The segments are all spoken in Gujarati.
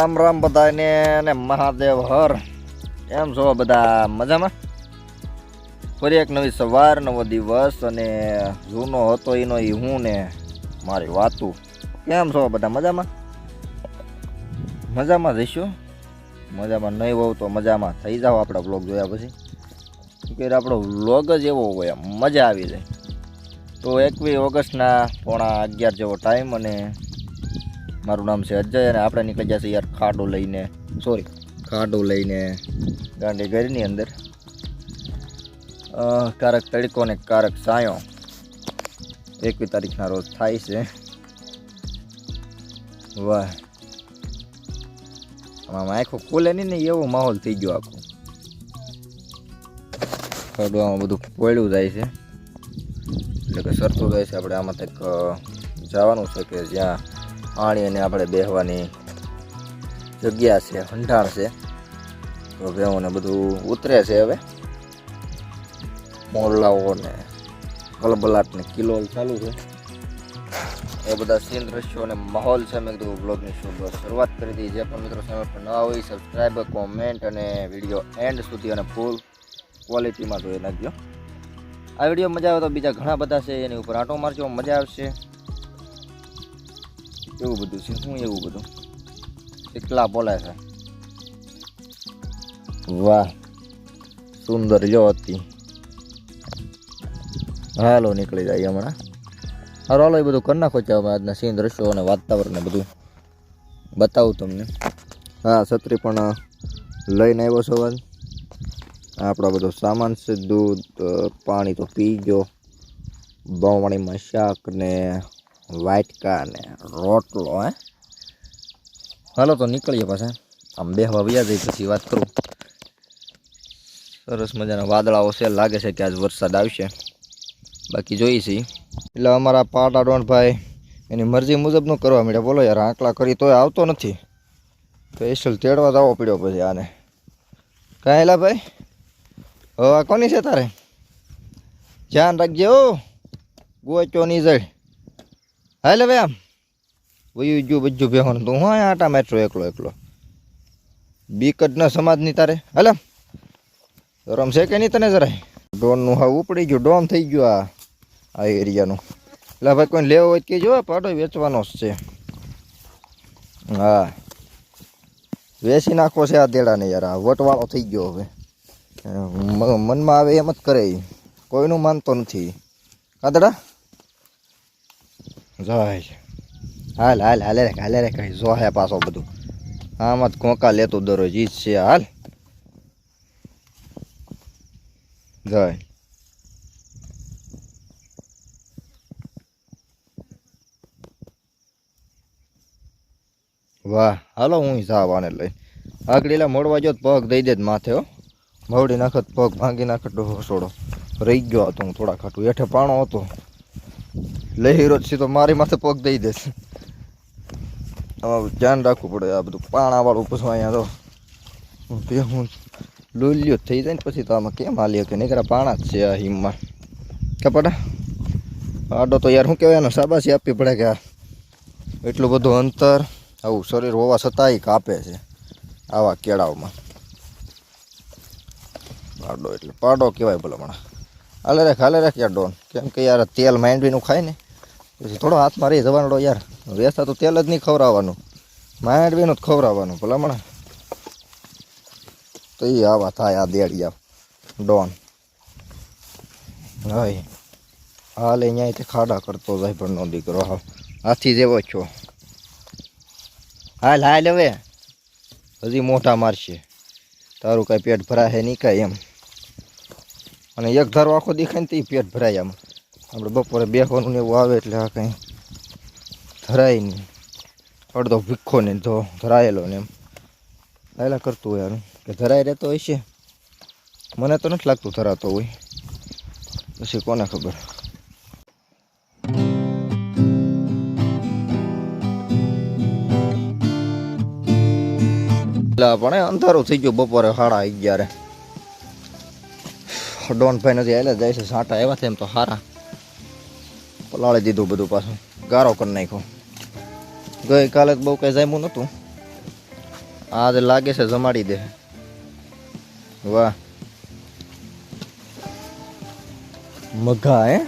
રામ રામ બધાને અને મહાદેવ હર. એમ છો બધા? મજામાં? ફરી એક નવી સવાર, નવો દિવસ અને જૂનો હતો એનો એ હું ને મારી વાતું. કેમ છો બધા? મજામાં? મજામાં જઈશું. મજામાં નહીં હોવ તો મજામાં થઈ જાઓ આપણા બ્લોગ જોયા પછી. કે આપણો વ્લોગ જ એવો હોય, મજા આવી જાય. તો એકવીસ ઓગસ્ટના પોણા અગિયાર જેવો ટાઈમ અને મારું નામ છે અજય અને આપણે નીકળી ગયા છે યાર ખાડો લઈને સોરી ખાડો લઈને ગાંડી ઘરની અંદર કારક તડકો ને કારક સાયો. એકવીસ તારીખના રોજ થાય છે. વાહ. આમાં આખો ખુલે નહીં ને એવો માહોલ થઈ ગયો આખો. ખડવામાં બધું પોળ્યું જાય છે. એટલે કે સરતું જાય છે. આપણે આમાં અ, જવાનું છે કે જ્યાં પાણી અને આપણે બેહવાની જગ્યા છે હંડાણ છે. તો ભેવોને બધું ઉતરે છે હવે. મોરલાઓ ને કલબલાટ ને કિલો ચાલુ છે. એ બધા સીન દ્રશ્યો અને માહોલ છે, મેં કીધું બ્લોગની શરૂ શરૂઆત કરી દીધી જે પણ મિત્રો ચેનલ પર નવા હોય સબસ્ક્રાઈબ કોમેન્ટ અને વીડિયો એન્ડ સુધી અને ફૂલ ક્વોલિટીમાં જોઈ નાખજો. આ વીડિયો મજા આવે તો બીજા ઘણા બધા છે, એની ઉપર આંટો મારજો, મજા આવશે. એવું બધું છે, શું એવું બધું? એકલા બોલે છે. વાહ, સુંદર જો હતી હાલો, નીકળી જાય હમણાં. હાલો હાલો, એ બધું કરી નાખો છે હવે આજના સીન દ્રશ્યો અને વાતાવરણ બધું. બતાવું તમને. હા, છત્રી પણ લઈને આવ્યો છો વાત આપણો બધો સામાન છે, દૂધ પાણી તો પી ગયો. બવણીમાં શાક ને વાટકા ને રોટલો, હે. હાલો તો નીકળીએ પાછા. આમ બેહવા વ્યા જઈ પછી વાત કરું. સરસ મજાના વાદળાઓ છે, લાગે છે કે આજ વરસાદ આવશે. બાકી જોઈ છીએ એટલે અમારા પાટા ડોનભાઈ એની મરજી મુજબનું કરવા માંડ્યા. બોલો યાર, આંકડા કરી તોય આવતો નથી. સ્પેશિયલ તેડવા જવો પડ્યો પછી આને. કાંઈ ભાઈ? હવા કોની છે તારે? ધ્યાન રાખજે ઓ ગોચો ની જડ હાલે ભાઈ આમ. વયું જો બધું બેહોનું તું હા આટા મેટ્રો એકલો એકલો. બીક જ ન સમાજની તારે. હાલે. રમશે કે નહીં તને જરાય? ડોનનું હા ઉપડી ગયું ડોન થઈ ગયું આ આ એરિયાનું. એટલે ભાઈ કોઈ લેવો હોય કે જો પાડો, વેચવાનો જ છે. હા. વેચી નાખવો છે આ દેડાને યાર, આ વટવાળો થઈ ગયો હવે. મનમાં આવે એમ જ કરે કોઈનું માનતો નથી. કાદડા જાય હાલ હાલ, હાલે રે હાલે રે, કઈ જોહે પાછો બધું. આમાં જ કોકા લેતો દરરોજ, ઈ જ છે, હાલ. જય. વાહ, હાલો, હું જાવ આને લઈ. આગળીલા મોડવા જો પગ દઈ દે માથે મવડી નાખત પગ, ભાંગી નાખત સોડો. રહી ગયો હતો હું થોડા ખાટું. હેઠે પાણો હતો. લઈ છે સીધો મારી માથે પગ દઈ દેશે. આમાં ધ્યાન રાખવું પડે આ બધું પાણા વાળું પછી અહીંયા તો. બે હું લોલ્યો થઈ જાય ને પછી તો આમાં કેમ હાલી કે નહીં પાણા જ છે આ હિમમાં. કે પડા આડો તો યાર શું કહેવાય, એનો શાબાશી આપવી પડે કે એટલું બધું અંતર, આવું શરીર હોવા છતાંય કાપે છે આવા કેળાઓમાં. પાડો એટલે પાડો કહેવાય ભલે હમણાં હાલે રાખ હાલે રાખ યાર ડોન. કેમ કે યાર તેલ માંડવીનું ખાય ને. પછી થોડો હાથમાં રહી જવાનો યાર. વેસા તો તેલ જ નહીં ખવડાવવાનું. માંડવીનું જ ખવડાવવાનું ભલામણ તો એ આવા થાય આ દેડી આવ ડોન. હાય. હાલ અહીંયાથી ખાડા કરતો જાય પણ નો દીકરો. હાવ. હાથી જેવો છો. હાલ હાલ હવે. હજી મોટા મારશે. તારું કાંઈ પેટ ભરાય નહીં કાંઈ એમ. અને એક ધારો આખો દેખાય ને તો પેટ ભરાય આમ. આપણે બપોરે બેસવાનું ને એવું આવે એટલે આ કંઈ ધરાય નહીં. અડધો ભીખો ને ધો ધરાયેલો ને એમ. પહેલાં કરતું હોય કે ધરાય રહેતો હોય છે. મને તો નથી લાગતું ધરાતો હોય. પછી કોને ખબર? પણ અંધારું થઈ ગયું બપોરે સાડા અગિયારે. ડોનભાઈ નથી એટલે જાય છે સાંટા આવ્યા છે એમ તો સારા પલાળી દીધું બધું પાછું. ગારો કરી નાખ્યો. ગઈકાલે બહુ કંઈ જામ્યું નહોતું. આજે લાગે છે જમાડી દે. વાહ. મઘા, હે?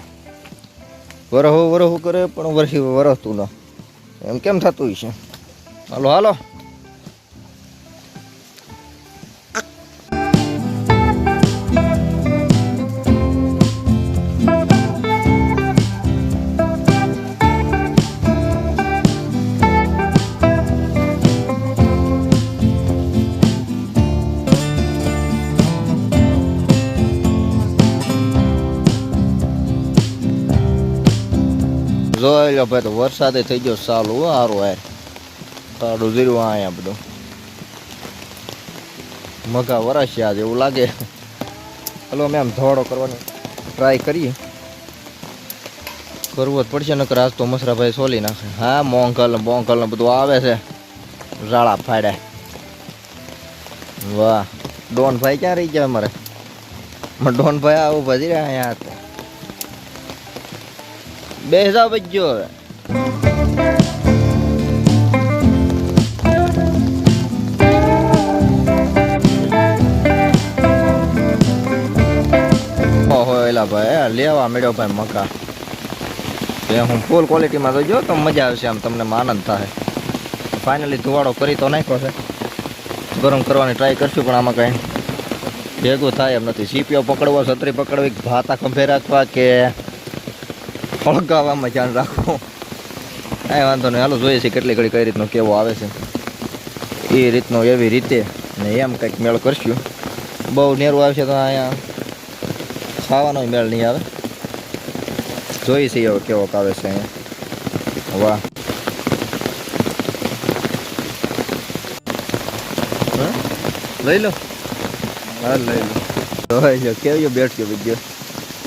વરહો વરહો કરે, પણ વરસી વરસતું ન. એમ કેમ થતું છે હાલો હાલો. જોઈ લો ભાઈ, તો વરસાદે થઈ ગયો સારું સારું યાર સારું જીરું અહીંયા બધું. મગા વરસ્યા જેવું લાગે. હલો, અમે આમ ધોવાડો કરવાનો ટ્રાય કરીએ. કરવું જ પડશે, નકર આજ તો મસરાભાઈ સોલી નાખે. હા, મોંઘલ મોંઘલ ને બધું આવે છે. રાળા ફાડ્યા. વાહ. ડોન ભાઈ ક્યાં રહી ગયા અમારે? ડોનભાઈ આવું ભજી રહ્યા અહીંયા. બે જાવ બજ્જો હવે એલા ભાઈ લેવા મળ્યો ભાઈ તે હું ફૂલ ક્વોલિટીમાં તો જો તો મજા આવશે આમ તમને આનંદ થાય. ફાઇનલી ધુવાડો કરી તો નાખ્યો છે. ગરમ કરવાની ટ્રાય કરશું, પણ આમાં કાંઈ ભેગું થાય એમ નથી. સીપીઓ પકડવો, છત્રી પકડવી, ભાતા ખંભે રાખવા કે ફળગાવામાં ધ્યાન રાખવું કાંઈ વાંધો નહીં. હાલો, જોઈએ છીએ કેટલી ઘડી કઈ રીતનો કેવો આવે છે. એ રીતનો એવી રીતે ને એમ કંઈક મેળ કરશું. બહુ નેરું આવશે તો અહીંયા ખાવાનો મેળ નહીં આવે. જોઈએ છીએ એવો કેવો આવે છે અહીંયા. વાહ? લઈ લો. હા, લઈ લો. કેવું બેઠ ગયો બીજો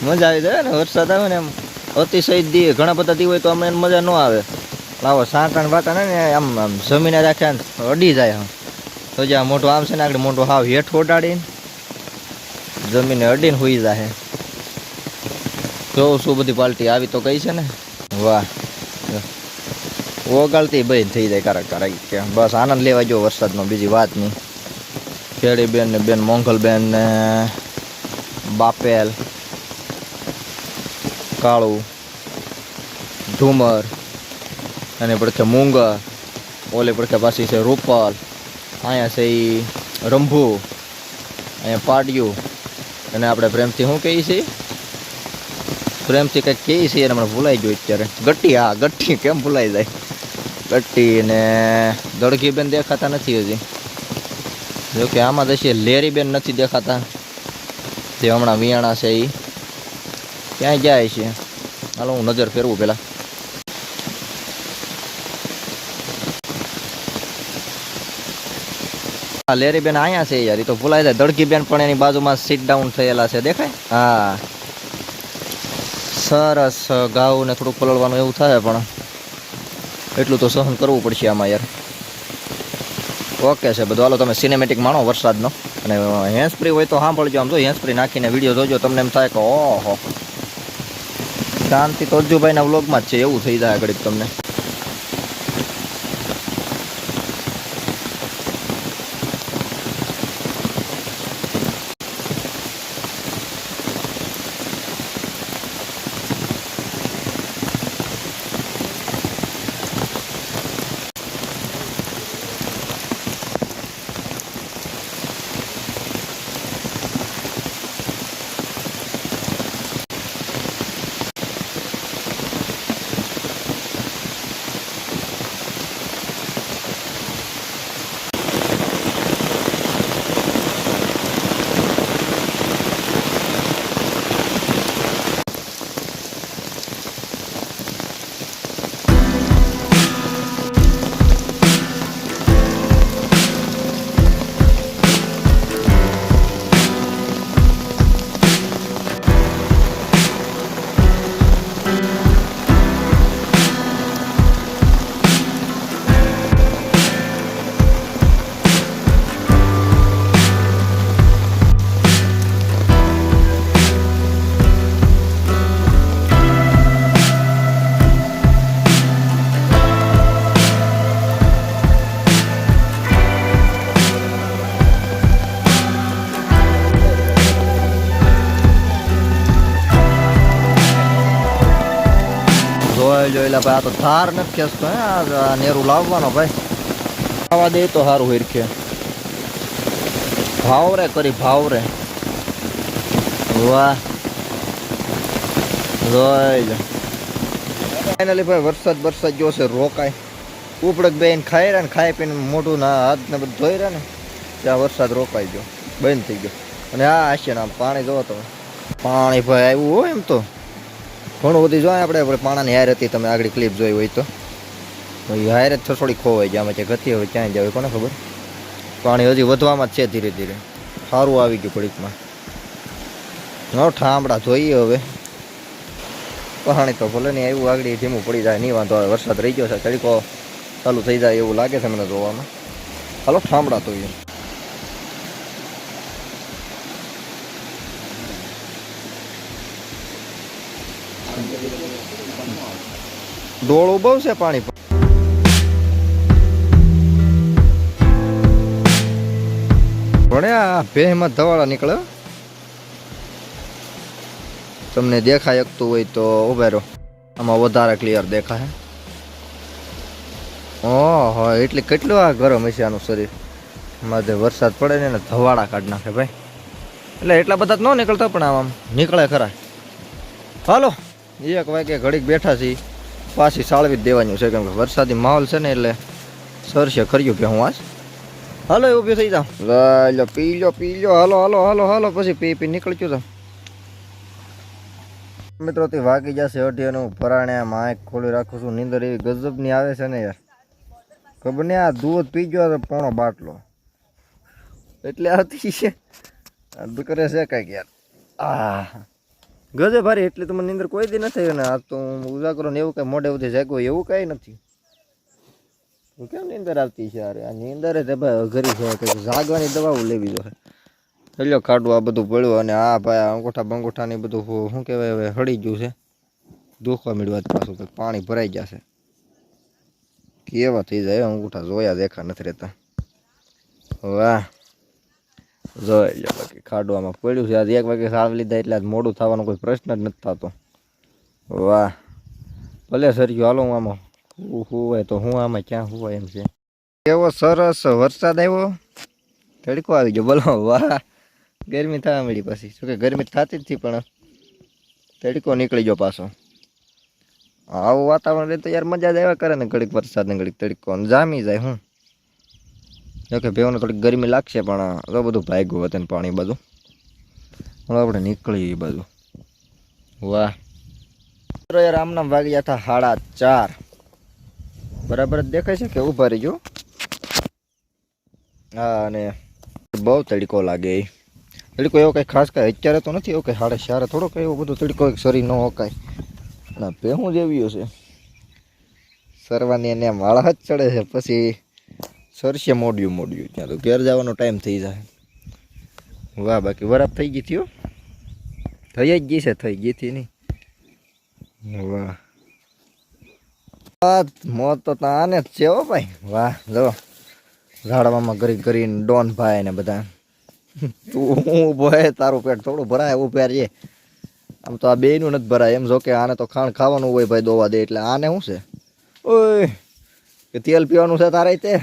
મજા આવી જાય ને, વરસાદ આવે ને એમ. અતિશય દી ઘણા બધા દી હોય તો અમને મજા ન આવે. લાવો સાંકણ વાટા ને, આમ આમ જમીને રાખ્યા અડી જાય આમ તો જે આ મોટું આમ છે ને, આગળ મોટું હાવ હેઠ ઓડાડીને જમીને અડીને હોઈ જાય જોઉં શું બધી પાલટી આવી તો કઈ છે ને. વાહ. ઓગાળતી બહેન થઈ જાય કારક કારક કે. બસ આનંદ લેવા જો વરસાદનો, બીજી વાત નહીં. ખેડી બેન ને બેન મોંઘલ બેન ને બાપેલ. કાળું ઢુમર અને પડખે મુંગર ઓલે પડખે પાછી છે રૂપલ, અહીંયા છે એ રંભુ, અહીંયા પાડિયું અને આપણે પ્રેમથી શું કહીએ છીએ? પ્રેમથી કંઈક કહીએ છીએ એને મને ભૂલાઈ ગયું અત્યારે. ગટ્ટી, હા, ગટ્ટી, કેમ ભૂલાઈ જાય? ગટ્ટી ને દળગી બેન દેખાતા નથી હજી. જો કે આમાં જશે લેરી બેન નથી દેખાતા. જે હમણાં વિયાણા છે એ ક્યાંય જાય છે. હાલો, હું નજર ફેરવું પેલા હા લેરી બેન અહીંયા છે યાર એ તો ભૂલાય જાય. દડકી બેન પણ એની બાજુમાં સીટ ડાઉન થયેલા છે, દેખાય? હા. સરસ ગાઉ ને થોડુંક પલળવાનું એવું થાય પણ એટલું તો સહન કરવું પડશે આમાં યાર. ઓકે છે બધું. હાલો, તમે સિનેમેટિક માણો વરસાદનો. અને હેન્ડ સ્પ્રે હોય તો સાંભળજો. આમ જો હેન્ડ સ્પ્રે નાખીને વીડિયો જોજો. તમને એમ થાય કે ઓહો. શાંતિ તો અજ્જુભાઈના વ્લોગમાં જ છે એવું થઈ જાય ઘડીક તમને. લ્યો એટલે ભાઈ, આ તો થાર નથી ખેંચતો, હે, આ નેરુ લાવવાનો ભાઈ. આવા દે તો સારું હિરખે. ભાવ રે કરી ભાવ રે વાહ. જોઈ ફાઇનલી ભાઈ, વરસાદ વરસાદ જો છે, રોકાય. ઉપડક બેન ખાઈ રહ્યા ને, ખાઈ પીને મોઢું ના હાથ ને બધું ધોઈ રહ્યા ને, ત્યાં વરસાદ રોકાઈ ગયો. બંધ થઈ ગયો. અને આ હશે ને પાણી જોવો તમે. પાણી ભાઈ આવ્યું હોય એમ તો. ઘણું બધું જોઈએ આપણે પાણાની હાર હતી, તમે આગળ ક્લિપ જોઈ હોય તો. એ હાર જ થોડી ખોવાય જાય આમાં ગતિ હવે ક્યાંય જાય, કોને ખબર? પાણી હજી વધવામાં જ છે ધીરે ધીરે. સારું આવી ગયું ઘડીકમાં હા ઠામડા જોઈએ હવે. પાણી તો ભલે નહીં આવ્યું, આગળ ધીમું પડી જાય, નહીં વાંધો આવે, વરસાદ રહી ગયો છે તડકો ચાલુ થઈ જાય એવું લાગે છે મને જોવામાં. હાલો, ઠામડા તો ડોળું બહુ છે પાણી ભણ્યા ભેહમાં ધવાળા નીકળે? તમને દેખાય શકતું હોય તો ઉભેરો આમાં વધારે ક્લિયર દેખાય. ઓહો, એટલે કેટલું આ ગરમ હશે આનું શરીર? મારે વરસાદ પડે ને એને ધવાળા કાઢી નાખે ભાઈ. એટલે એટલા બધા ન નીકળતા પણ આમ. નીકળે ખરા. હાલો, એક વાગે ઘડીક બેઠા છીએ. પાછી સાળવી જ દેવાનું છે કેમ કે વરસાદી માહોલ છે ને એટલે સરશે કર્યું કે હું આજ. હાલો, એવું ઊભી થઈ લઈ લો પી લો પી લો હાલો હાલો હાલો હાલો. પછી પી પી નીકળ્યું તો. મિત્રો, તે વાગી જશે હું પરાણે માઇક ખોલી રાખું છું. નીંદર એવી ગજબની આવે છે ને યાર. ખબર ને આ દૂધ પી ગયો તો પોણો બાટલો. એટલે આવતી છે. કરે છે કાંઈક યાર. આ ગજે ભારી એટલે તો મને અંદર કોઈ દી નથી ને આ તો હું ઉજાગરો ને એવું કાંઈ મોઢે ઉધે જાગ્યો એવું કાંઈ નથી. હું કેમ નિંદર આવતી છે યાર? આ નિંદર જ ભાઈ અઘરી છે. કે જાગવાની દવાઓ લેવી જોઈએ. હેલ્યો કાઢું આ બધું પડ્યું અને આ ભાઈ અંગૂઠા બંગૂઠા ને બધું શું કહેવાય હવે, હળી ગયું છે. દુખવા મળ્યું પાછું પાણી ભરાઈ જશે. કેવા થઈ જાય અંગૂઠા, જોયા દેખા નથી રહેતા. વાહ. જોઈ બાકી પડ્યું છે. આજે એક વાગે સાવ લીધા એટલે આજ મોડું થવાનો કોઈ પ્રશ્ન જ નથી થતો. વાહ. ભલે સરજો હાલો હું આમાં હું હોય તો હું આમાં ક્યાં હોય એમ છે. એવો સરસ વરસાદ આવ્યો? તડકો આવી ગયો. બોલો વાહ. ગરમી થવા મળી પછી. શું કે ગરમી થતી જ હતી પણ તડકો નીકળી ગયો પાછો. આવું વાતાવરણ રહે તો યાર મજા જ આવ્યા કરે ને ઘડીક વરસાદ ને ઘડીક તડકો. જામી જાય હું. જોકે ભેવને થોડીક ગરમી લાગશે, પણ તો બધું ભાગ્યું વતન પાણી બધું. હવે આપણે નીકળી એ બધું વાહ. મિત્રો યાર આમ નામ વાગી ગયા હતા સાડા ચાર. બરાબર જ દેખાય છે કે ઊભા રહીજો હા, અને બહુ તડકો લાગે એ. તડકો એવો કંઈ ખાસ કાંઈ અત્યારે તો નથી, એવો કંઈ સાડા ચારે થોડો કંઈ એવો બધો તડકો શરીર ન હોકાય. ના ભેહું જેવી છે સરવાની એને માળા જ ચડે છે, પછી સરસે મોડ્યું મોડ્યું. ત્યાં તો ઘેર જવાનો ટાઈમ થઈ જાય. વાહ, બાકી વરાપ થઈ ગઈ થયો થઈ જ ગઈ છે, થઈ ગઈ હતી નહીં. વાહ. મોત તો આને જ છે હો ભાઈ. વાહ, જો. ઝાડવામાં કરી કરીને ડોન ભાઈ ને બધા. તું ઊભો હે તારું પેટ થોડું ભરાય, એવું પહેરીએ આમ તો આ બેયનું નથી ભરાય. એમ જો કે આને તો ખાણ ખાવાનું હોય ભાઈ દોવા દે, એટલે આને શું છે? ઓય, કે તેલ પીવાનું છે તારે તે?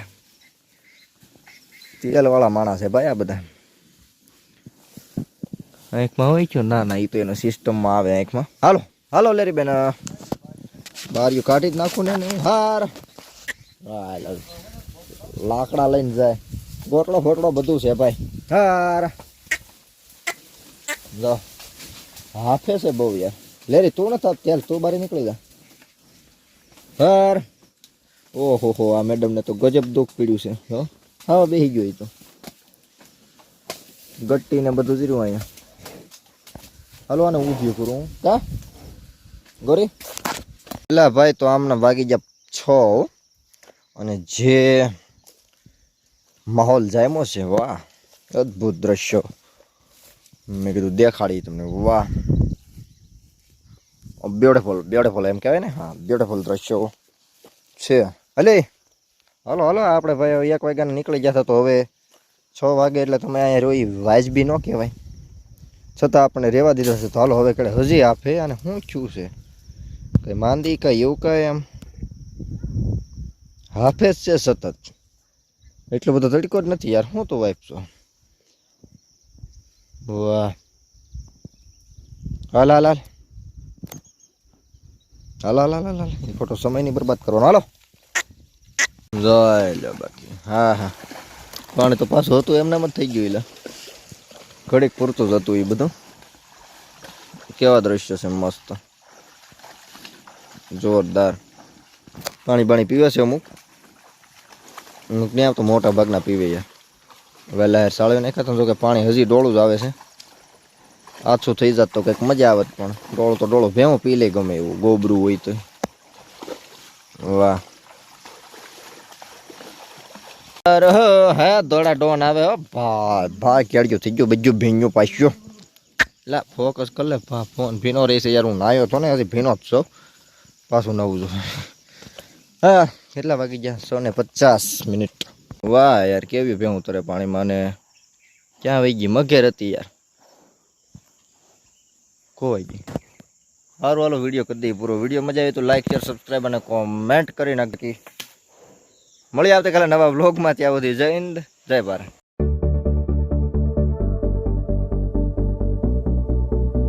તેલ વાળા માણસ છે ભાઈ આ બધા આંખમાં હોય છે ના ના એ તો એનો સિસ્ટમમાં આવે આંખમાં હાલો હાલો લેરી બેન બારીઓ કાઢી જ નાખું ને હાર લાકડા લઈને જાય ગોટલો ફોટલો બધું છે ભાઈ હાર જો હાફે છે બહુ યાર લેરી તું નથી તેલ તું બારી નીકળી જા હાર ઓહો હો આ મેડમને તો ગજબ દુઃખ પીડ્યું છે હો હા બેસી ગયો એ તો. ગટ્ટી ને બધું જીરું અહીંયા. હાલો આને ઊભી કરું હું. કા? ગોરી પેલા ભાઈ તો આમના વાગી ગયા છ અને જે માહોલ જામ્યો છે વાહ અદ્ભુત દ્રશ્યો. મેં કીધું દેખાડી તમને વાહ. બ્યુટીફુલ બ્યુટીફુલ એમ કહેવાય ને? હા બ્યુટીફુલ દ્રશ્યો છે. હલે. હલો હલો, આપણે ભાઈ એક વાગ્યાને નીકળી ગયા તો હવે છ વાગે એટલે તમે અહીંયા રોઈ વાજબી ન કહેવાય. છતાં આપણે રહેવા દીધો છે. તો હાલો, હવે કડે હજી આપે અને શું થયું છે. કંઈ માંદી, કાંઈ એવું કાંઈ એમ. હાફેજ છે સતત. એટલો બધો તડકો જ નથી યાર. હું તો વાઈફ છો. વાહ. હાલ હાલ હાલ. હાલ હાલ હાલ હાલ ખોટો સમયની બરબાદ કરવાનો. હાલો. બાકી. હા હા. પાણી તો પાછું હતું એમનામ જ થઈ ગયું એટલે ઘડીક પૂરતું જ હતું એ બધું. કેવા દ્રશ્ય છે મસ્ત. જોરદાર. પાણી પાણી પીવે છે અમુક. અમુક ત્યાં આવતો મોટા ભાગના પીવે યાર વહેલા સાળવી નાખ્યા તો કે પાણી હજી ડોળું જ આવે છે. આછું થઈ જાત તો કંઈક મજા આવત પણ. ડોળો તો ડોળો ભેવો પી લે ગમે એવું. ગોબરું હોય તો વાહ. હે દોડા ડોન આવે ભા ભાઈ કેડ્યો થઈ ગયો બજ્જો ભીંયો પાછ્યો લા ફોકસ કર લે ભા ફોન ભીનો રહેશે યાર, હું નાયો છો ને, હજી ભીનો જ છો. પાછું નવું છું. હા, કેટલા વાગી ગયા? સો ને પચાસ મિનિટ. વાહ, યાર, કેવી ભેહું તરે પાણીમાં ને. ક્યાં વહી ગઈ? મઘેર હતી યાર. ખોવાઈ ગઈ? સારું હાલો વીડિયો કરી દઈએ પૂરો. વીડિયો મજા આવી તો લાઈક શેર સબસ્ક્રાઈબ અને કોમેન્ટ કરી નાખી મળી આવતીકાલે નવા વ્લોગમાં ત્યાં સુધી જય હિન્દ જય ભારત.